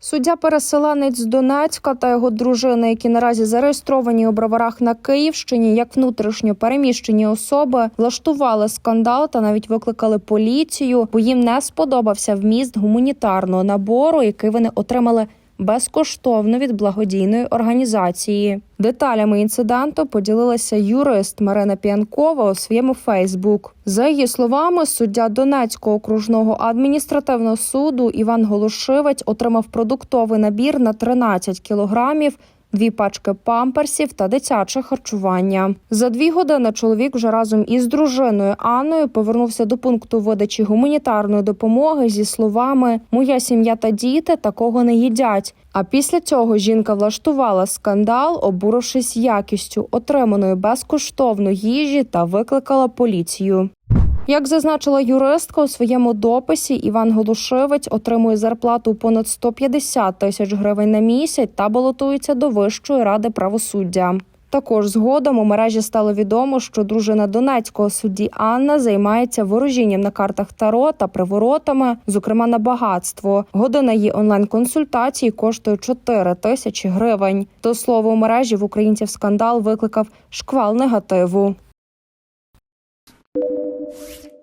Суддя-переселенець з Донецька та його дружина, які наразі зареєстровані у броварах на Київщині, як внутрішньо переміщені особи, влаштували скандал та навіть викликали поліцію, бо їм не сподобався вміст гуманітарного набору, який вони отримали безкоштовно від благодійної організації. Деталями інциденту поділилася юрист Марина П'янкова у своєму Фейсбук. За її словами, суддя Донецького окружного адміністративного суду Іван Голошивець отримав продуктовий набір на 13 кілограмів. Дві пачки памперсів та дитяче харчування. За дві години чоловік вже разом із дружиною Анною повернувся до пункту видачі гуманітарної допомоги зі словами Моя сім'я та діти такого не їдять. А після цього жінка влаштувала скандал, обурившись якістю отриманої безкоштовно їжі та викликала поліцію. Як зазначила юристка у своєму дописі, Іван Голушевець отримує зарплату понад 150 тисяч гривень на місяць та балотується до Вищої ради правосуддя. Також згодом у мережі стало відомо, що дружина донецького судді Анна займається ворожінням на картах Таро та приворотами, зокрема на багатство. Година її онлайн-консультації коштує 4 тисячі гривень. До слова, у мережі в українців скандал викликав шквал негативу. Thank you.